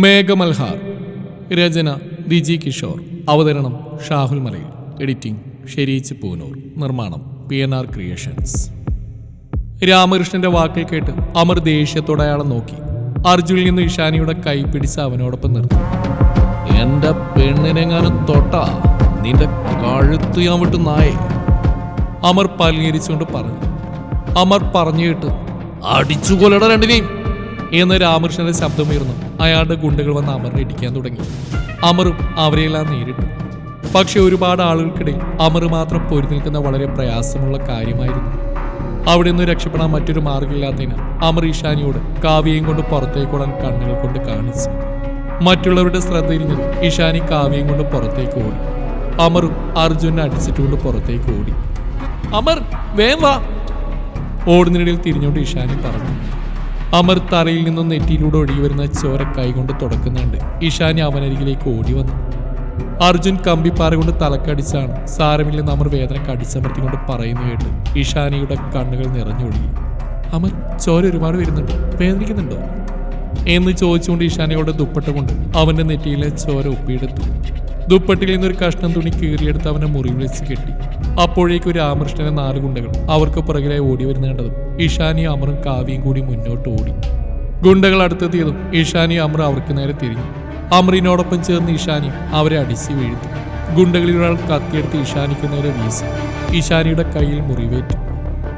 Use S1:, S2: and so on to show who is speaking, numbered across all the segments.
S1: മേഘമൽഹാർ. രചന ദിജി കിഷോർ. അവതരണം ഷാഹുൽ മലയിൽ. എഡിറ്റിംഗ് ഷെരീച്ച് പൂനൂർ. നിർമ്മാണം P N R creations. രാമകൃഷ്ണന്റെ വാക്കിൽ കേട്ട് അമർ ദേഷ്യത്തോടെ അയാളെ നോക്കി. അർജുനിൽ നിന്ന് ഇഷാനിയുടെ കൈ പിടിച്ച് അവനോടൊപ്പം നിർത്തി. എന്റെ പെണ്ണിനെങ്ങാനും തൊട്ടാ? നിന്റെ കഴുത്ത് ഞാൻ വിട്ടു നായേ. അമർ പല്ലിരിച്ചുകൊണ്ട് പറഞ്ഞു. അമർ പറഞ്ഞു കേട്ട് അടിച്ചു കൊല്ലട രണ്ടിനെയും. എന്ന് രാമകൃഷ്ണന്റെ ശബ്ദമുയർന്നു. അയാളുടെ ഗുണ്ടകൾ വന്ന് അമറിനെ ഇടിക്കാൻ തുടങ്ങി. അമറും അവരെയെല്ലാം നേരിട്ടു. പക്ഷെ ഒരുപാട് ആളുകൾക്കിടയിൽ അമർ മാത്രം പൊരി നിൽക്കുന്ന വളരെ പ്രയാസമുള്ള കാര്യമായിരുന്നു. അവിടെ നിന്ന് രക്ഷപ്പെടാൻ മറ്റൊരു മാർഗമില്ലാത്തതിന് അമർ ഈശാനിയോട് കാവ്യയും കൊണ്ട് പുറത്തേക്ക് ഓടാൻ കണ്ണുകൾ കൊണ്ട് കാണിച്ചു. മറ്റുള്ളവരുടെ ശ്രദ്ധ ഇരിഞ്ഞത് ഇഷാനി കാവ്യം കൊണ്ട് പുറത്തേക്ക് ഓടി. അമറും അർജുനെ അടിച്ചിട്ടുകൊണ്ട് പുറത്തേക്ക് ഓടി. അമർ വേം വാ. ഓടുന്നതിനിടയിൽ തിരിഞ്ഞുകൊണ്ട് ഇഷാനി പറഞ്ഞു. അമർ തറയിൽ നിന്നും നെറ്റിയിലൂടെ ഒഴുകി വരുന്ന ചോര കൈകൊണ്ട് തുടക്കുന്നുണ്ട്. ഇഷാനി അവനരികിലേക്ക് ഓടി വന്നു അർജുൻ കമ്പിപ്പാറ കൊണ്ട് തലക്കടിച്ചാണ് സാരമില്ലെന്ന് അമർ വേദന കടിച്ചമർത്തിക്കൊണ്ട് പറയുന്നു കേട്ട് ഇഷാനിയുടെ കണ്ണുകൾ നിറഞ്ഞൊഴുകി. അമർ ചോര ഒരുപാട് വരുന്നുണ്ട്. വേദനിക്കുന്നുണ്ടോ? എന്ന് ചോദിച്ചുകൊണ്ട് ഇഷാനിയോട് ദുപ്പട്ട കൊണ്ട് അവന്റെ നെറ്റിയിലെ ചോര ഒപ്പിയെടുത്തു. ദുപ്പട്ടിൽ നിന്നൊരു കഷ്ണം തുണി കീറിയെടുത്ത് അവനെ മുറി വിളിച്ച് കെട്ടി. അപ്പോഴേക്കും രാമകൃഷ്ണനെ നാല് ഗുണ്ടകൾ അവർക്ക് പുറകിലായി ഓടി വരുന്നേണ്ടതും ഇഷാനി അമറും കാവ്യയും കൂടി മുന്നോട്ട് ഓടി. ഗുണ്ടകൾ അടുത്തെത്തിയതും ഇഷാനി അമർ അവർക്ക് നേരെ തിരിഞ്ഞു. അമറിനോടൊപ്പം ചേർന്ന് ഇഷാനി അവരെ അടിച്ചു വീഴ്ത്തി. ഗുണ്ടകളിൽ ഒരാൾ കത്തിയെടുത്ത് ഇഷാനിക്ക് നേരെ വീശി. ഇഷാനിയുടെ കയ്യിൽ മുറിവേറ്റു.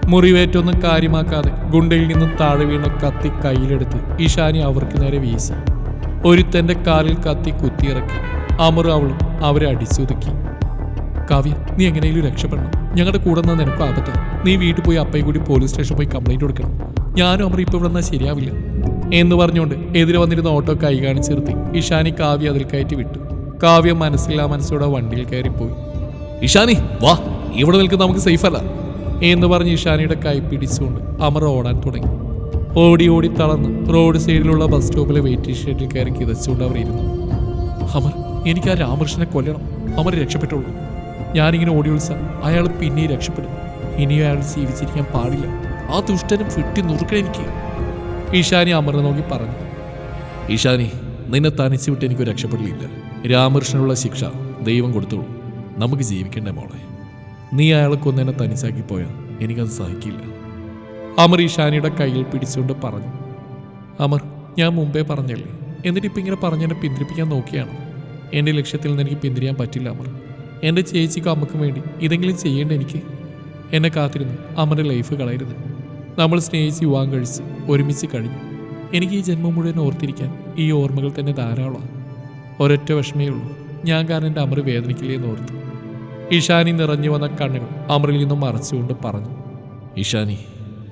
S1: മുറിവേറ്റൊന്നും കാര്യമാക്കാതെ ഗുണ്ടയിൽ നിന്നും താഴെ വീണ കത്തി കയ്യിലെടുത്ത് ഇഷാനി അവർക്ക് നേരെ വീശി. ഒരുത്തന്റെ കാലിൽ കത്തി കുത്തിയിറക്കി. അമർ അവളും അവരെ അടിച്ചൊതുക്കി. കാവ്യ നീ എങ്ങനെയും രക്ഷപ്പെടണം. ഞങ്ങളുടെ കൂടെ നിന്ന് നിനക്കും ആപത്ത്. നീ വീട്ടിൽ പോയി അപ്പയും കൂടി പോലീസ് സ്റ്റേഷൻ പോയി കംപ്ലൈന്റ് കൊടുക്കണം. ഞാനും അമർ ഇപ്പോൾ ഇവിടെ നിന്നാൽ ശരിയാവില്ല. എന്ന് പറഞ്ഞുകൊണ്ട് എതിരെ വന്നിരുന്ന ഓട്ടോ കൈ കാണിച്ച് നിർത്തി. ഇഷാനി കാവ്യ അതിൽ കയറ്റി വിട്ടു. കാവ്യ മനസ്സില്ലാ മനസ്സോടെ വണ്ടിയിൽ കയറിപ്പോയി. ഇഷാനി വാ. ഇവിടെ നിൽക്കുന്ന നമുക്ക് സേഫ് അല്ല. എന്ന് പറഞ്ഞ് ഇഷാനിയുടെ കൈ പിടിച്ചുകൊണ്ട് അമർ ഓടാൻ തുടങ്ങി. ഓടി ഓടി തളർന്ന് റോഡ് സൈഡിലുള്ള ബസ് സ്റ്റോപ്പിലെ വെയിറ്റിംഗ് ഷെഡിൽ കയറി കിതച്ചുകൊണ്ട് അവർ ഇരുന്നു അമർ എനിക്ക് ആ രാമകൃഷ്ണനെ കൊല്ലണം. അമർ രക്ഷപ്പെട്ടുള്ളൂ. ഞാനിങ്ങനെ ഓടി വിളിച്ച അയാൾ പിന്നെയും രക്ഷപ്പെടും ഇനിയും അയാൾ ജീവിച്ചിരിക്കാൻ പാടില്ല. ആ ദുഷ്ടനും വെട്ടി നുറുക്കണം എനിക്ക്. ഈശാനി അമർന്ന് നോക്കി പറഞ്ഞു. ഈശാനി നിന്നെ തനിച്ച് വിട്ട് എനിക്ക് രക്ഷപ്പെടില്ല രാമകൃഷ്ണനുള്ള ശിക്ഷ ദൈവം കൊടുത്തോളൂ. നമുക്ക് ജീവിക്കണ്ടേ മോളെ? നീ അയാളെ കൊന്നെന്നെ തനിച്ചാക്കി പോയാൽ എനിക്കത് സഹിക്കില്ല. അമർ ഈശാനിയുടെ കയ്യിൽ പിടിച്ചുകൊണ്ട് പറഞ്ഞു. അമർ ഞാൻ മുമ്പേ പറഞ്ഞല്ലേ? എന്നിട്ട് ഇപ്പം ഇങ്ങനെ പറഞ്ഞെന്നെ പിന്തിരിപ്പിക്കാൻ നോക്കിയാണ്? എന്റെ ലക്ഷ്യത്തിൽ നിന്ന് എനിക്ക് പിന്തിരിയാൻ പറ്റില്ല അമർ. എന്റെ ചേച്ചിക്കും അമ്മക്കും വേണ്ടി ഇതെങ്കിലും ചെയ്യേണ്ട എനിക്ക്. എന്നെ കാത്തിരുന്നു അമ്മന്റെ ലൈഫ് കളയരുത്. നമ്മൾ സ്നേഹിച്ച് വിവാഹം കഴിച്ച് ഒരുമിച്ച് കഴിഞ്ഞു. എനിക്ക് ഈ ജന്മം മുഴുവൻ ഓർത്തിരിക്കാൻ ഈ ഓർമ്മകൾ തന്നെ ധാരാളമാണ്. ഒരൊറ്റ വിഷമേ ഉള്ളൂ. ഞാൻ കാരണം എന്റെ വേദനിക്കില്ലേ എന്ന് ഓർത്തു. ഇഷാനി നിറഞ്ഞു വന്ന കണ്ണുകൾ അമറിൽ നിന്നും മറച്ചുകൊണ്ട് പറഞ്ഞു ഇഷാനി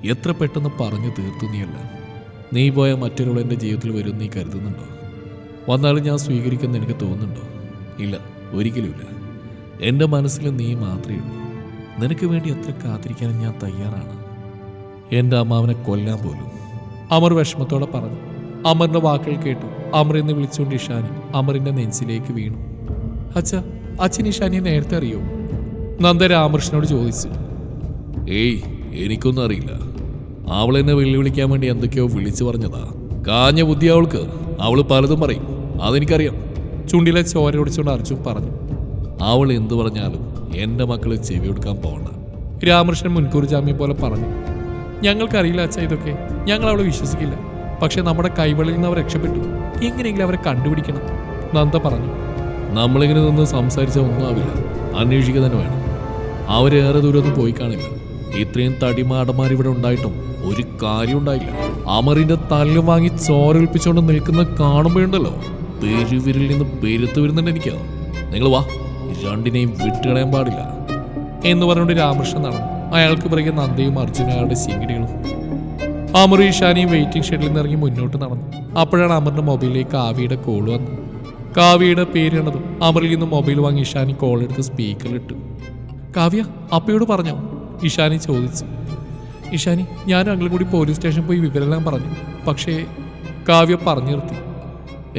S1: എത്ര പെട്ടെന്ന് പറഞ്ഞു തീർത്തു നീയല്ല. നീ പോയ മറ്റൊരാൾ എന്റെ ജീവിതത്തിൽ വരും നീ കരുതുന്നുണ്ടോ? വന്നാലും ഞാൻ സ്വീകരിക്കുമെന്ന് എനിക്ക് തോന്നുന്നുണ്ടോ? ഇല്ല ഒരിക്കലുമില്ല എന്റെ മനസ്സിൽ നീ മാത്രമേ ഉള്ളൂ. നിനക്ക് വേണ്ടി എത്ര കാത്തിരിക്കാനും ഞാൻ തയ്യാറാണ്. എന്റെ അമ്മാവനെ കൊല്ലാൻ പോലും. അമർ വിഷമത്തോടെ പറഞ്ഞു. അമറിന്റെ വാക്കുകൾ കേട്ടു. അമർ എന്ന് വിളിച്ചുകൊണ്ട് ഇഷാനി അമറിന്റെ നെഞ്ചിലേക്ക് വീണു. അച്ഛ അച്ഛൻ ഇഷാനിയെ നേരത്തെ അറിയോ? നന്ദ രാമകൃഷ്ണനോട് ചോദിച്ചു. ഏയ് എനിക്കൊന്നും അറിയില്ല. അവളെന്നെ വെല്ലുവിളിക്കാൻ വേണ്ടി എന്തൊക്കെയോ വിളിച്ചു പറഞ്ഞതാ. കാഞ്ഞ ബുദ്ധി അവൾക്ക്. അവൾ പലതും പറയും. അതെനിക്കറിയാം. ചുണ്ടിലെ ചോര ഒടിച്ചുകൊണ്ട് അർജുൻ പറഞ്ഞു. അവൾ എന്തു പറഞ്ഞാലും എന്റെ മക്കൾ ചെവി കൊടുക്കാൻ പോകണ്ട രാമകൃഷ്ണൻ മുൻകൂർ ജാമ്യം പോലെ പറഞ്ഞു. ഞങ്ങൾക്കറിയില്ല അച്ഛ ഇതൊക്കെ. ഞങ്ങൾ അവളെ വിശ്വസിക്കില്ല. പക്ഷെ നമ്മുടെ കൈവളിൽ നിന്ന് അവർ രക്ഷപ്പെട്ടു. എങ്ങനെയെങ്കിലും അവരെ കണ്ടുപിടിക്കണം. നന്ദ പറഞ്ഞു. നമ്മളിങ്ങനെ നിന്ന് സംസാരിച്ചാൽ ഒന്നും ആവില്ല. അന്വേഷിക്കുക തന്നെ വേണം. അവരേറെ ദൂരമൊന്നും പോയി കാണില്ല. ഇത്രയും തടിമാടന്മാർ ഇവിടെ ഉണ്ടായിട്ടും ഒരു കാര്യം ഉണ്ടായില്ല. അമറിന്റെ തല്ല് വാങ്ങി ചോരൽപ്പിച്ചുകൊണ്ട് നിൽക്കുന്ന കാണുമ്പോഴുണ്ടല്ലോ. പെരുവിരിൽ നിന്ന് പെരുത്തു വരുന്നുണ്ട് എനിക്കാ നിങ്ങൾ വാ. രണ്ടിനെയും വിട്ടുകളയാൻ പാടില്ല. എന്ന് പറഞ്ഞുകൊണ്ട് രാമകൃഷ്ണൻ നടന്നു. അയാൾക്ക് പിറകെ നന്ദയും അർജുനും അയാളുടെ ശിങ്കിടികളും അമറും ഈശാനിയും വെയിറ്റിംഗ് ഷെഡിൽ നിന്ന് ഇറങ്ങി മുന്നോട്ട് നടന്നു. അപ്പോഴാണ് അമറിന്റെ മൊബൈലിലേക്ക് കാവ്യയുടെ കോൾ വന്നത്. കാവ്യയുടെ പേര് കണ്ടതും അമറിൽ നിന്ന് മൊബൈൽ വാങ്ങി ഇഷാനി കോൾ എടുത്ത് സ്പീക്കറിലിട്ടു കാവ്യ അപ്പയോട് പറഞ്ഞോ? ഇഷാനി ചോദിച്ചു. ഇഷാനി ഞാൻ അങ്ങളും കൂടി പോലീസ് സ്റ്റേഷൻ പോയി വിവരമെല്ലാം പറഞ്ഞു. പക്ഷേ കാവ്യ പറഞ്ഞു നിർത്തി.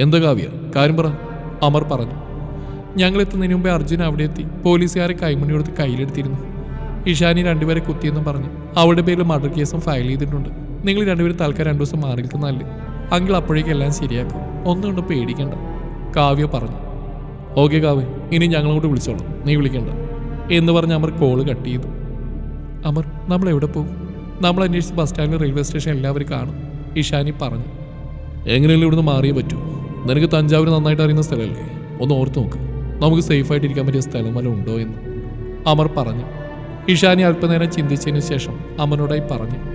S1: എന്താ കാവ്യ? കാര്യം പറ. അമർ പറഞ്ഞു. ഞങ്ങൾ എത്തുന്നതിന് മുമ്പേ അർജുൻ അവിടെ എത്തി. പോലീസുകാരെ കൈമണി കൊടുത്ത് കയ്യിലെടുത്തിരുന്നു. ഇഷാനി രണ്ടുപേരെ കുത്തിയെന്നും പറഞ്ഞു അവളുടെ പേരിൽ മർഡർ കേസും ഫയൽ ചെയ്തിട്ടുണ്ട്. നിങ്ങൾ രണ്ടുപേരും തൽക്കാലം രണ്ടു ദിവസം മാറി നിൽക്കുന്നതല്ലേ അങ്കിൾ അപ്പോഴേക്കും എല്ലാം ശരിയാക്കും. ഒന്നുകൊണ്ട് പേടിക്കണ്ട. കാവ്യ പറഞ്ഞു. ഓക്കെ കാവ്യ ഇനി ഞങ്ങളോട് വിളിച്ചോളാം. നീ വിളിക്കണ്ട. എന്ന് പറഞ്ഞ് അമർ കോൾ കട്ട് ചെയ്തു. അമർ നമ്മൾ എവിടെ പോകും? നമ്മൾ അന്വേഷിച്ച് ബസ് സ്റ്റാൻഡിൽ റെയിൽവേ സ്റ്റേഷൻ എല്ലാവരും കാണും. ഇഷാനി പറഞ്ഞു. എങ്ങനെയല്ലേ ഇവിടുന്ന് മാറിയേ പറ്റൂ. നിനക്ക് തഞ്ചാവൂർ നന്നായിട്ട് അറിയുന്ന സ്ഥലമല്ലേ? ഒന്ന് ഓർത്ത് നോക്ക്. നമുക്ക് സേഫായിട്ട് ഇരിക്കാൻ പറ്റിയ സ്ഥലം വല്ല ഉണ്ടോ എന്ന് അമർ പറഞ്ഞു. ഇഷാനി അല്പനേരം ചിന്തിച്ചതിന് ശേഷം അമനോടായി പറഞ്ഞു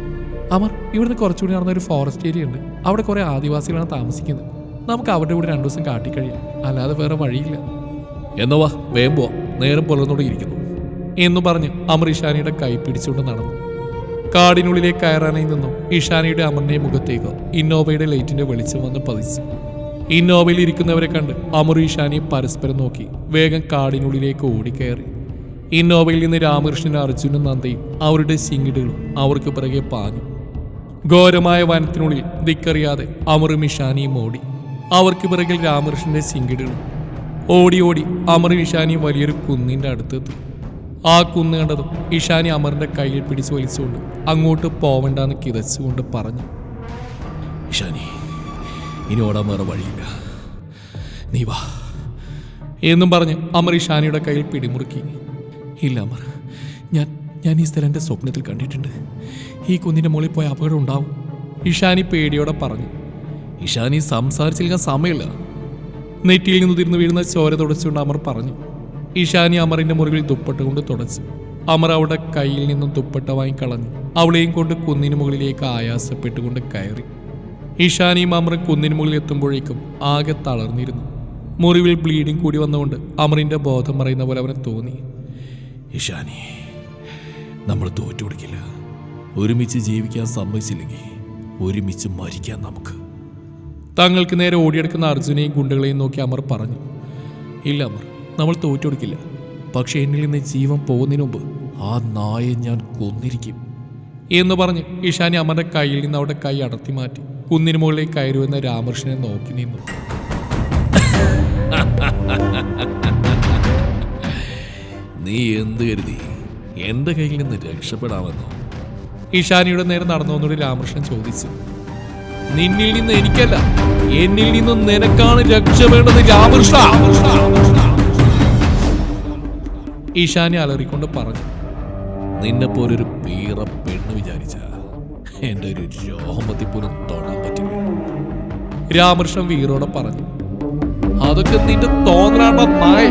S1: അമർ ഇവിടുന്ന് കുറച്ചുകൂടി നടന്ന ഒരു ഫോറസ്റ്റ് ഏരിയ ഉണ്ട്. അവിടെ കുറേ ആദിവാസികളാണ് താമസിക്കുന്നത്. നമുക്ക് അവരുടെ കൂടെ രണ്ടു ദിവസം കാട്ടിക്കഴിയാം. അല്ലാതെ വേറെ വഴിയില്ല. എന്നോ വാ വേമ്പോ നേരം പുലർന്നോടെ ഇരിക്കുന്നു. എന്ന് പറഞ്ഞ് അമർ ഇഷാനിയുടെ കൈ പിടിച്ചുകൊണ്ട് നടന്നു. കാടിനുള്ളിലേക്ക് കയറാനായി നിന്നും ഇഷാനിയുടെ അമറിന്റെ മുഖത്തേക്ക് ഇന്നോവയുടെ ലൈറ്റിന്റെ വെളിച്ചം വന്ന് പതിച്ചു. ഇന്നോവയിൽ ഇരിക്കുന്നവരെ കണ്ട് അമുറീഷാനി പരസ്പരം നോക്കി വേഗം കാടിനുള്ളിലേക്ക് ഓടിക്കയറി. ഇന്നോവയിൽ നിന്ന് രാമകൃഷ്ണനും അർജുനും നന്ദയും അവരുടെ ശിങ്കിടുകളും അവർക്ക് പിറകെ പാഞ്ഞു. ഘോരമായ വനത്തിനുള്ളിൽ ദിക്കറിയാതെ അമറും ഇഷാനിയും ഓടി. അവർക്ക് പിറകിൽ രാമകൃഷ്ണന്റെ ശിങ്കിടുകളും ഓടി ഓടി അമർ വലിയൊരു കുന്നിന്റെ അടുത്തെത്തി. ആ കുന്ന് കണ്ടതും ഇഷാനി അമറിന്റെ കയ്യിൽ പിടിച്ചു വലിച്ചുകൊണ്ട് അങ്ങോട്ട് പോവണ്ടെന്ന് കിതച്ചുകൊണ്ട് പറഞ്ഞു. ഇഷാനി ഇനി ഓടാൻ വേറെ വഴിയില്ല. നീ വാ. എന്നും പറഞ്ഞ് അമർ ഇഷാനിയുടെ കയ്യിൽ പിടിമുറുക്കി. ഇല്ല അമർ. ഞാൻ ഞാൻ ഈ സ്ഥലം എന്റെ സ്വപ്നത്തിൽ കണ്ടിട്ടുണ്ട്. ഈ കുന്നിന്റെ മുകളിൽ പോയ അപകടം ഉണ്ടാവും. ഇഷാനി പേടിയോടെ പറഞ്ഞു. ഇഷാനി സംസാരിച്ചിരിക്കാൻ സമയമില്ല. നെറ്റിയിൽ നിന്ന് തിരിഞ്ഞു വീഴുന്ന ചോര തുടച്ചുകൊണ്ട് അമർ പറഞ്ഞു. ഇഷാനി അമറിന്റെ മുറിവിൽ ദുപ്പട്ട കൊണ്ട് തുടച്ചു. അമർ അവളുടെ കയ്യിൽ നിന്നും ദുപ്പട്ട വാങ്ങിക്കളഞ്ഞു. അവളെയും കൊണ്ട് കുന്നിന് മുകളിലേക്ക് ആയാസപ്പെട്ടുകൊണ്ട് കയറി. ഇഷാനിയും അമറും കുന്നിന് മുകളിൽ എത്തുമ്പോഴേക്കും ആകെ തളർന്നിരുന്നു. മുറിവിൽ ബ്ലീഡിംഗ് കൂടി വന്നുകൊണ്ട് അമറിന്റെ ബോധം മറയുന്ന പോലെ അവന് തോന്നി. ഇഷാനി നമ്മൾ തോറ്റു കൊടുക്കില്ല. ഒരുമിച്ച് ജീവിക്കാൻ സമ്മതിച്ചില്ലെങ്കിൽ ഒരുമിച്ച് മരിക്കാം നമുക്ക്. തങ്ങൾക്ക് നേരെ ഓടിയെടുക്കുന്ന അർജുനെയും ഗുണ്ടകളെയും നോക്കി അമർ പറഞ്ഞു ഇല്ല അമർ നമ്മൾ തോറ്റു കൊടുക്കില്ല. പക്ഷെ എന്നിൽ നിന്ന് ജീവൻ പോകുന്നതിന് മുമ്പ് ആ നായെ ഞാൻ കൊന്നിരിക്കും. എന്ന് പറഞ്ഞ് ഇഷാനി അമറിന്റെ കയ്യിൽ നിന്ന് അവിടെ കൈ അടർത്തി മാറ്റി. കുന്നിന് മുകളിലേക്ക് കയറുവെന്ന രാമകൃഷ്ണനെ നോക്കി നിന്നു.
S2: നീ എന്ത് കരുതി? എന്റെ കയ്യിൽ നിന്ന് രക്ഷപ്പെടാമെന്നോ?
S1: ഈശാനിയുടെ നേരെ നടന്നു വന്നോട് രാമകൃഷ്ണൻ ചോദിച്ചു. നിന്നിൽ നിന്ന് എനിക്കല്ല എന്നിൽ നിന്ന് നിനക്കാണ് രക്ഷ വേണ്ടത് രാമകൃഷ്ണ. ഈശാനി അലറിക്കൊണ്ട് പറഞ്ഞു.
S2: നിന്നെ പോലൊരു പീറ പെണ്ണ് വിചാരിച്ച എന്റെ ഒരു രോമത്തിൽ പോലും തൊടാൻ പറ്റില്ല.
S1: രാമകൃഷ്ണൻ വീറോടെ പറഞ്ഞു അതൊക്കെ നിന്റെ തോന്നലാണ്ട നായ?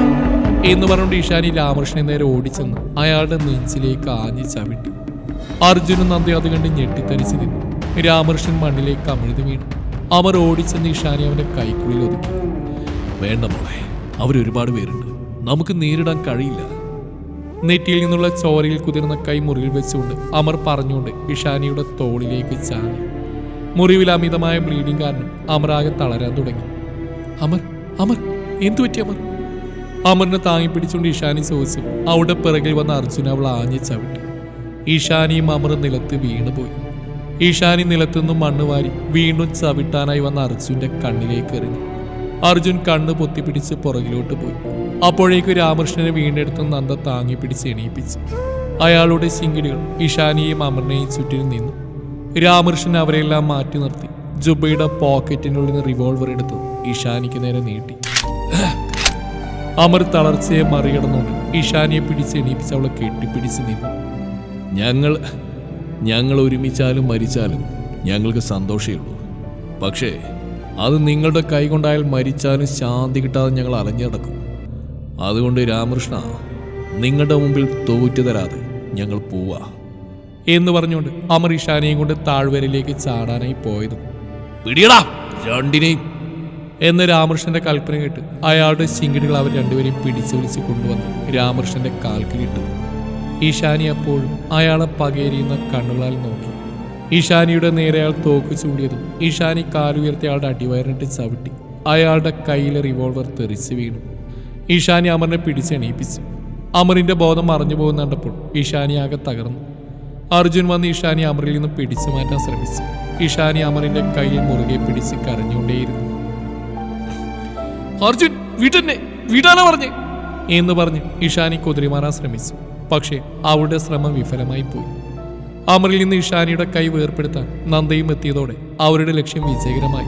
S1: എന്ന് പറഞ്ഞുകൊണ്ട് ഈശാനി രാമകൃഷ്ണനെ നേരെ ഓടിച്ചെന്ന് അയാളുടെ നെഞ്ചിലേക്ക് ആഞ്ഞു ചവിട്ടി. അർജുനൻ നന്ദി അത് കണ്ട് ഞെട്ടിത്തരിച്ചു നിന്നു. രാമകൃഷ്ണൻ മണ്ണിലേക്ക് അമിഴ്ത് വീണു. അവർ ഓടിച്ചെന്ന് ഈശാനി അവന്റെ കൈക്കുള്ളിൽ ഒതുക്കി.
S2: വേണ്ട മോളെ അവരൊരുപാട് പേരുണ്ട്. നമുക്ക് നേരിടാൻ കഴിയില്ല.
S1: നെറ്റിയിൽ നിന്നുള്ള ചോരയിൽ കുതിർന്ന കൈ മുറിയിൽ വെച്ചുകൊണ്ട് അമർ പറഞ്ഞുകൊണ്ട് ഇഷാനിയുടെ തോളിലേക്ക് ചാഞ്ഞു മുറിവിൽ അമിതമായ ബ്ലീഡിംഗ് കാരണം അമറാകെ തളരാൻ തുടങ്ങി. അമർ അമർ എന്തു പറ്റി അമർ? അമറിനെ താങ്ങി പിടിച്ചുകൊണ്ട് ഇഷാനി ചോദിച്ചു. അവിടെ പിറകിൽ വന്ന അർജുന അവൾ ആഞ്ഞു ചവിട്ടി. ഇഷാനിയും അമറും നിലത്ത് വീണുപോയി. ഇഷാനി നിലത്തുനിന്നും മണ്ണ് വാരി വീണ്ടും ചവിട്ടാനായി വന്ന അർജുന്റെ കണ്ണിലേക്ക് എറിഞ്ഞു. അർജുൻ കണ്ണ് പൊത്തിപ്പിടിച്ച് പുറകിലോട്ട് പോയി. അപ്പോഴേക്ക് രാമകൃഷ്ണനെ വീണ്ടെടുത്ത് നന്ദ താങ്ങി പിടിച്ച് എണീപ്പിച്ചു. അയാളുടെ ശിങ്കിടികൾ ഇഷാനിയെയും അമറിനെയും ചുറ്റിനും നിന്നു. രാമകൃഷ്ണൻ അവരെല്ലാം മാറ്റി നിർത്തി. ജുബയുടെ പോക്കറ്റിനുള്ളിൽ നിന്ന് റിവോൾവർ എടുത്ത് ഇഷാനിക്ക് നേരെ നീട്ടി. അമർ തളർച്ചയെ മറികടന്നുകൊണ്ട് ഇഷാനിയെ പിടിച്ച് എണീപ്പിച്ച് അവളെ കെട്ടിപ്പിടിച്ച് നിന്നു.
S2: ഞങ്ങൾ ഞങ്ങൾ ഒരുമിച്ചാലും മരിച്ചാലും ഞങ്ങൾക്ക് സന്തോഷമേ ഉള്ളൂ. പക്ഷേ അത് നിങ്ങളുടെ കൈ കൊണ്ടായാൽ മരിച്ചാലും ശാന്തി കിട്ടാതെ ഞങ്ങൾ അലഞ്ഞടക്കും. അതുകൊണ്ട് രാമകൃഷ്ണ നിങ്ങളുടെ മുമ്പിൽ തോറ്റു തരാതെ ഞങ്ങൾ പോവാ.
S1: എന്ന് പറഞ്ഞുകൊണ്ട് അമർ ഇഷാനിയെയും കൊണ്ട് താഴ്വരയിലേക്ക് ചാടാനായി പോയതും.
S2: പിടിയടാ രണ്ടിനെയും.
S1: എന്ന് രാമകൃഷ്ണന്റെ കൽപ്പന കേട്ട് അയാളുടെ ശിങ്കിടികൾ അവർ രണ്ടുപേരെയും പിടിച്ചു വിളിച്ച് കൊണ്ടുവന്ന് രാമകൃഷ്ണന്റെ കാൽക്കിലിട്ടു ഈശാനി അപ്പോഴും അയാളെ പകേരിയുന്ന കണ്ണുകളാൽ നോക്കി. ഈശാനിയുടെ നേരെ അയാൾ തോക്ക് ചൂടിയതും ഈശാനി കാലുയർത്തി അയാളുടെ അടിവയറിനിട്ട് ചവിട്ടി. അയാളുടെ കയ്യിലെ റിവോൾവർ തെറിച്ച് വീണു. ഈശാനി അമറിനെ പിടിച്ചെണീപ്പിച്ചു അമറിന്റെ ബോധം മറഞ്ഞു പോകുന്ന കണ്ടപ്പോൾ ഈശാനി ആകെ തകർന്നു. അർജുൻ വന്ന് ഈശാനി അമറിൽ നിന്ന് പിടിച്ചു മാറ്റാൻ ശ്രമിച്ചു. ഈശാനി അമറിന്റെ കയ്യിൽ മുറുകെ പിടിച്ച് കരഞ്ഞുകൊണ്ടേയിരുന്നു. അർജുൻ വീട്ടെന്നെ വീട്ടാനാ പറഞ്ഞു എന്ന് പറഞ്ഞ് ഇഷാനി കുതിരിമാറാൻ ശ്രമിച്ചു. പക്ഷേ അവളുടെ ശ്രമം വിഫലമായി പോയി. അമറിൽ നിന്ന് ഇഷാനിയുടെ കൈ വേർപ്പെടുത്താൻ നന്ദയും എത്തിയതോടെ അവരുടെ ലക്ഷ്യം വിജയകരമായി.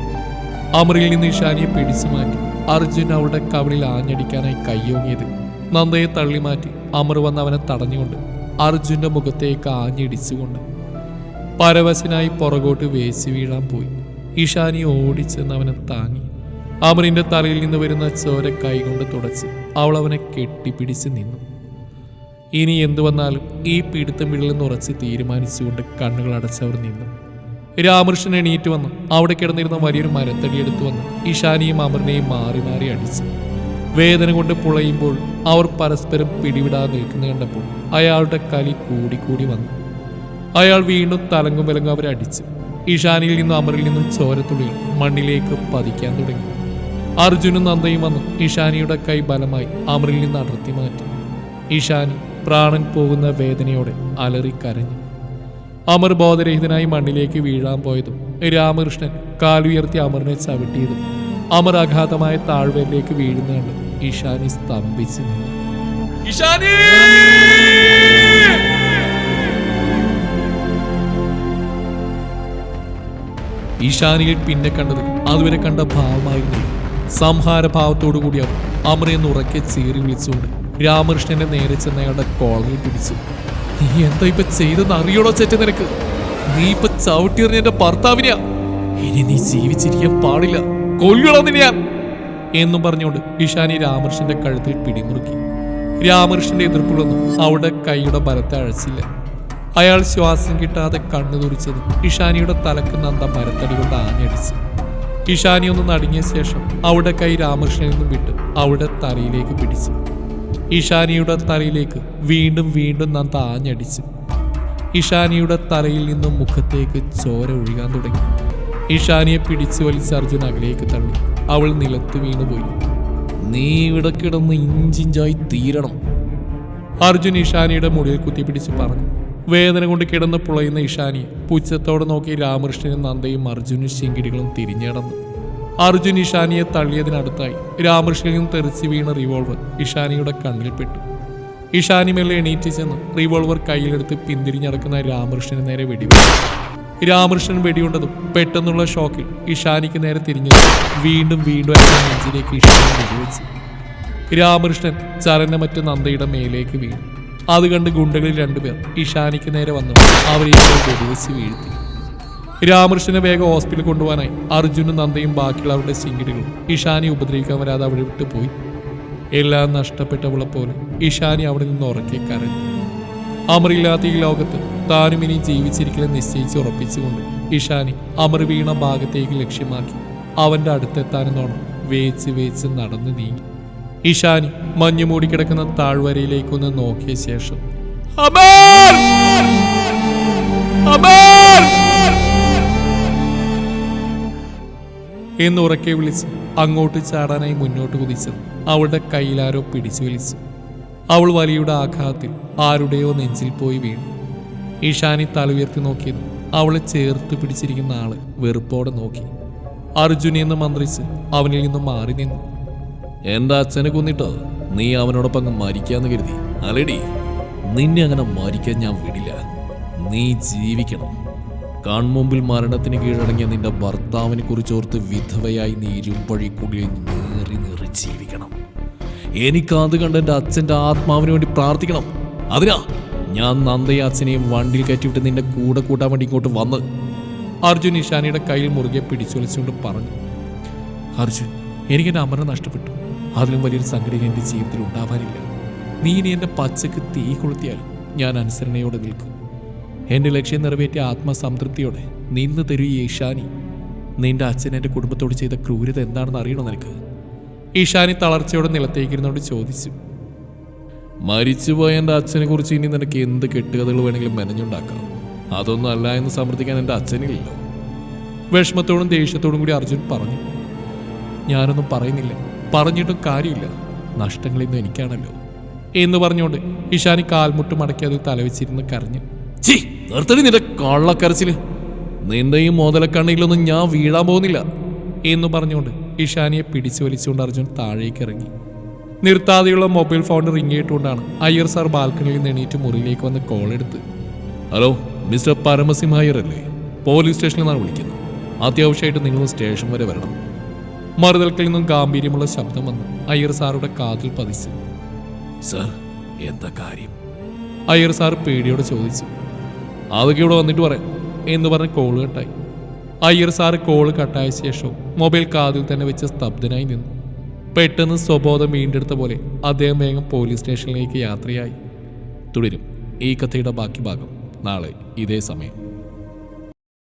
S1: അമറിൽ നിന്ന് ഇഷാനിയെ പിടിച്ചു മാറ്റി അർജുൻ അവളുടെ കവളിൽ ആഞ്ഞടിക്കാനായി കയ്യോങ്ങിയത്. നന്ദയെ തള്ളി മാറ്റി അമർ വന്ന് അവനെ തടഞ്ഞുകൊണ്ട് അർജുന്റെ മുഖത്തേക്ക് ആഞ്ഞിടിച്ചുകൊണ്ട് പരവശനായി പുറകോട്ട് വേശി വീഴാൻ പോയി. ഇഷാനി ഓടിച്ചെന്ന് അവനെ താങ്ങി. അമറിന്റെ തലയിൽ നിന്ന് വരുന്ന ചോര കൈകൊണ്ട് തുടച്ച് അവൾ അവനെ കെട്ടിപ്പിടിച്ച് നിന്നു. ഇനി എന്തു വന്നാലും ഈ പിടുത്തം വിടലെന്ന് ഉറച്ച് തീരുമാനിച്ചുകൊണ്ട് കണ്ണുകൾ അടച്ചവർ നിന്നു. രാമകൃഷ്ണൻ എണീറ്റ് വന്ന്. അവിടെ കിടന്നിരുന്ന വലിയൊരു മരത്തടി എടുത്തു വന്ന് ഇഷാനിയും അമറിനെയും മാറി മാറി അടിച്ചു. വേദന കൊണ്ട് പുളയുമ്പോൾ അവർ പരസ്പരം പിടിവിടാതെ നിൽക്കുന്ന കണ്ടപ്പോൾ അയാളുടെ കലി കൂടിക്കൂടി വന്നു. അയാൾ വീണ്ടും തലങ്ങും വിലങ്ങും അവരെ അടിച്ചു. ഇഷാനിയിൽ നിന്നും അമറിൽ നിന്നും ചോരത്തുള്ളികൾ മണ്ണിലേക്ക് പതിക്കാൻ തുടങ്ങി. അർജുനും നന്ദയും വന്നു. ഇഷാനിയുടെ കൈ ബലമായി അമറിൽ നിന്ന് അടർത്തി മാറ്റി. ഇഷാനി പ്രാണൻ പോകുന്ന വേദനയോടെ അലറി കരഞ്ഞു. അമർ ബോധരഹിതനായി മണ്ണിലേക്ക് വീഴാൻ പോയതും രാമകൃഷ്ണൻ കാലുയർത്തി അമറിനെ ചവിട്ടിയതും അമർ അഗാധമായ താഴ്വരയിലേക്ക് വീഴുന്ന കണ്ട് ഇഷാനി സ്തംഭിച്ചു നിന്നു. ഇഷാനി ഈശാനിയിൽ പിന്നെ കണ്ടത് അതുവരെ കണ്ട ഭാവമായിരുന്നു. സംഹാര ഭാവത്തോടു കൂടി അവർ അമറിയെന്ന് ഉറക്കെ ചീറി വിളിച്ചുകൊണ്ട് രാമകൃഷ്ണന്റെ നേരെ ചെന്ന് അയാളുടെ കോളറിൽ പിടിച്ചു. നീ എന്താ ഇപ്പൊ ചെയ്തെന്ന് അറിയണോ ചേറ്റ നിനക്ക്? നീ ഇപ്പൊ ചവിട്ടിയെറിഞ്ഞ എന്റെ ഭർത്താവിനെയാ. ഇനി നീ ജീവിച്ചിരിക്കാൻ പാടില്ല. കൊല്ലണോ നിന്നെയാ എന്നും പറഞ്ഞുകൊണ്ട് ഇഷാനി രാമകൃഷ്ണന്റെ കഴുത്തിൽ പിടിമുറുക്കി. രാമകൃഷ്ണന്റെ എതിർപ്പുകളൊന്നും അവളുടെ കൈയുടെ ബലത്തെ അഴച്ചില്ല. അയാൾ ശ്വാസം കിട്ടാതെ കണ്ണു തുറിച്ചത് ഇഷാനിയുടെ തലക്ക് നന്ദ മരത്തടി കൊണ്ട് ആഞ്ഞടിച്ചു. ഇഷാനി ഒന്ന് നടുങ്ങിയ ശേഷം അവളുടെ കൈ രാമകൃഷ്ണനിൽ നിന്നും വിട്ട് അവളുടെ തലയിലേക്ക് പിടിച്ചു. ഇഷാനിയുടെ തലയിലേക്ക് വീണ്ടും വീണ്ടും നാം താഞ്ഞടിച്ച് ഇഷാനിയുടെ തലയിൽ നിന്നും മുഖത്തേക്ക് ചോര ഒഴുകാൻ തുടങ്ങി. ഇഷാനിയെ പിടിച്ചു വലിച്ച് അർജുൻ അകലേക്ക് തള്ളി. അവൾ നിലത്ത് വീണുപോയി. നീ ഇവിടെ കിടന്ന് ഇഞ്ചിഞ്ചായി തീരണം. അർജുൻ ഇഷാനിയുടെ മുടിയിൽ കുത്തിപ്പിടിച്ച് പറഞ്ഞു. വേദന കൊണ്ട് കിടന്ന് പുളയുന്ന ഇഷാനിയെ പുച്ഛത്തോടെ നോക്കി രാമകൃഷ്ണനും നന്ദയും അർജുനും ശിങ്കിടികളും തിരിഞ്ഞടന്നു അർജുൻ ഇഷാനിയെ തള്ളിയതിനടുത്തായി രാമകൃഷ്ണനിൽ നിന്ന് തെറിച്ച് വീണ റിവോൾവർ ഇഷാനിയുടെ കണ്ണിൽപ്പെട്ടു ഇഷാനി മെല്ലെ എണീറ്റ് ചെന്ന് റിവോൾവർ കയ്യിലെടുത്ത് പിന്തിരിഞ്ഞടക്കുന്ന രാമകൃഷ്ണന് നേരെ വെടിവെച്ചു. രാമകൃഷ്ണൻ വെടിയുണ്ടതും പെട്ടെന്നുള്ള ഷോക്കിൽ ഇഷാനിക്ക് നേരെ തിരിഞ്ഞു വീണ്ടും വീണ്ടും നെഞ്ചിലേക്ക് ഇഷാനി വെടിവെച്ചു. രാമകൃഷ്ണൻ ചലനമറ്റ നന്ദയുടെ മേലേക്ക് വീണു. അത് കണ്ട് ഗുണ്ടകളിൽ രണ്ടുപേർ ഇഷാനിക്ക് നേരെ വന്നു. അവരെ വെടിവെച്ച് വീഴ്ത്തി. രാമകൃഷ്ണനെ വേഗം ഹോസ്പിറ്റലിൽ കൊണ്ടുപോകാനായി. അർജുനും നന്ദയും ബാക്കിയുള്ളവരുടെ സിംഗിടികളും ഇഷാനി ഉപദ്രവിക്കാൻ വരാതെ അവിടെ വിട്ടു പോയി. എല്ലാം നഷ്ടപ്പെട്ടവളെ പോലെ ഇഷാനി അവിടെ നിന്ന് ഉറക്കി കരഞ്ഞു. അമറില്ലാത്ത ഈ ലോകത്ത് താനും ഇനി ജീവിച്ചിരിക്കലും നിശ്ചയിച്ച് ഉറപ്പിച്ചുകൊണ്ട് ഇഷാനി അമർ വീണ ഭാഗത്തേക്ക് ലക്ഷ്യമാക്കി അവന്റെ അടുത്തെത്താനെന്നോണം വേച്ച് വേച്ച് നടന്നു നീങ്ങി. ഇഷാനി മഞ്ഞു മൂടിക്കിടക്കുന്ന താഴ്വരയിലേക്കൊന്ന് നോക്കിയ ശേഷം അമർ! അമർ! എന്ന് ഉറക്കെ വിളിച്ച് അങ്ങോട്ട് ചാടാനായി മുന്നോട്ട് കുതിച്ചത് അവളുടെ കയ്യിലാരോ പിടിച്ചു വിളിച്ചു അവൾ വലിയുടെ ആഘാതത്തിൽ ആരുടെയോ നെഞ്ചിൽ പോയി വീണു. ഈശാനി തല ഉയർത്തി നോക്കിയത് അവളെ ചേർത്ത് പിടിച്ചിരിക്കുന്ന ആൾ വെറുപ്പോടെ നോക്കി. അർജുനെ എന്ന് മന്ത്രിച്ച് അവനിൽ നിന്നും മാറി നിന്നു.
S2: എന്റെ അച്ഛനെ കൊന്നിട്ടോ? നീ അവനോടൊപ്പം മരിക്കാന്ന് കരുതി. അലടി നിന്നെ അങ്ങനെ മരിക്കാൻ ഞാൻ വിടില്ല. നീ ജീവിക്കണം. കൺമുമ്പിൽ മരണത്തിന് കീഴടങ്ങിയ നിന്റെ ഭർത്താവിനെ കുറിച്ചോർത്ത് വിധവയായി നീ ഇരുമ്പഴിക്കുള്ളിൽ നേറി നേറി ജീവിക്കണം. എനിക്കത് കണ്ട് എന്റെ അച്ഛന്റെ ആത്മാവിന് വേണ്ടി പ്രാർത്ഥിക്കണം. അതിനാ ഞാൻ നന്ദയെ അച്ഛനെയും വണ്ടിയിൽ കയറ്റിവിട്ട് നിന്റെ കൂടെ കൂട്ടാൻ വേണ്ടി ഇങ്ങോട്ട് വന്ന്
S1: അർജുൻ ഇഷാനിയുടെ കയ്യിൽ മുറുകെ പിടിച്ചൊലിച്ചുകൊണ്ട് പറഞ്ഞു അർജുൻ എനിക്ക് എന്റെ അമരം നഷ്ടപ്പെട്ടു. അതിലും വലിയൊരു സംഘടന എന്റെ ജീവിതത്തിൽ ഉണ്ടാവാനില്ല. നീ ഇനി എന്റെ പച്ചക്ക് തീ കൊളുത്തിയാലും ഞാൻ അനുസരണയോടെ നിൽക്കും. എന്റെ ലക്ഷ്യം നിറവേറ്റിയ ആത്മസംതൃപ്തിയോടെ നിന്ന് തരൂ ഈശാനി നിന്റെ അച്ഛൻ എന്റെ കുടുംബത്തോട് ചെയ്ത ക്രൂരത എന്താണെന്ന് അറിയണോ നിനക്ക്? ഈശാനി തളർച്ചയോടെ നിലത്തേക്കിരുന്നോണ്ട് ചോദിച്ചു.
S2: മരിച്ചുപോയ എന്റെ അച്ഛനെ കുറിച്ച് ഇനി നിനക്ക് എന്ത് കെട്ടുകഥകൾ വേണമെങ്കിലും മെനഞ്ഞുണ്ടാക്കാം? അതൊന്നും അല്ല എന്ന് സമർത്ഥിക്കാൻ എന്റെ അച്ഛനില്ലല്ലോ.
S1: വിഷമത്തോടും ദേഷ്യത്തോടും കൂടി അർജുൻ പറഞ്ഞു. ഞാനൊന്നും പറയുന്നില്ല. പറഞ്ഞിട്ടും കാര്യമില്ല. നഷ്ടങ്ങളിന്ന് എനിക്കാണല്ലോ. എന്ന് പറഞ്ഞുകൊണ്ട് ഈശാനി കാൽമുട്ട് മടക്കി അതിൽ തലവെച്ചിരുന്ന് കരഞ്ഞു.
S2: ചീ നിർത്തടി നിന്റെ കള്ളക്കരച്ചിൽ. നിന്റെ ഈ മോതലക്കണ്ണിയിലൊന്നും ഞാൻ വീഴാൻ പോകുന്നില്ല
S1: എന്ന് പറഞ്ഞുകൊണ്ട് ഇഷാനിയെ പിടിച്ചു വലിച്ചുകൊണ്ട് അർജുൻ താഴേക്ക് ഇറങ്ങി. നിർത്താതെയുള്ള മൊബൈൽ ഫോൺ റിംഗ് ചെയ്തുകൊണ്ടാണ് അയ്യർ സാർ ബാൽക്കണിയിൽ നിന്ന് എണീറ്റ് മുറിയിലേക്ക് വന്ന് കോൾ എടുത്ത്
S2: ഹലോ മിസ്റ്റർ പരമസിംഹ അയ്യർ അല്ലേ പോലീസ് സ്റ്റേഷനിൽ നിന്നാണ് വിളിക്കുന്നത്. അത്യാവശ്യമായിട്ട് നിങ്ങൾ സ്റ്റേഷൻ വരെ വരണം.
S1: മറുതൽക്കിൽ നിന്നും ഗാംഭീര്യമുള്ള ശബ്ദം വന്ന് അയ്യർ സാറുടെ കാതിൽ പതിച്ചു.
S2: സർ എന്താ കാര്യം?
S1: അയ്യർ സാർ പേടിയോടെ ചോദിച്ചു. അതൊക്കെ ഇവിടെ വന്നിട്ട് പറയാം. എന്ന് പറഞ്ഞ് കോൾ കട്ടായി അയ്യർ സാറ് കോൾ കട്ടായ ശേഷം മൊബൈൽ കാതിൽ തന്നെ വെച്ച് സ്തബ്ധനായി നിന്നു. പെട്ടെന്ന് സ്വബോധം വീണ്ടെടുത്ത പോലെ അദ്ദേഹം വേഗം പോലീസ് സ്റ്റേഷനിലേക്ക് യാത്രയായി. തുടരും. ഈ കഥയുടെ ബാക്കി ഭാഗം നാളെ ഇതേ സമയം.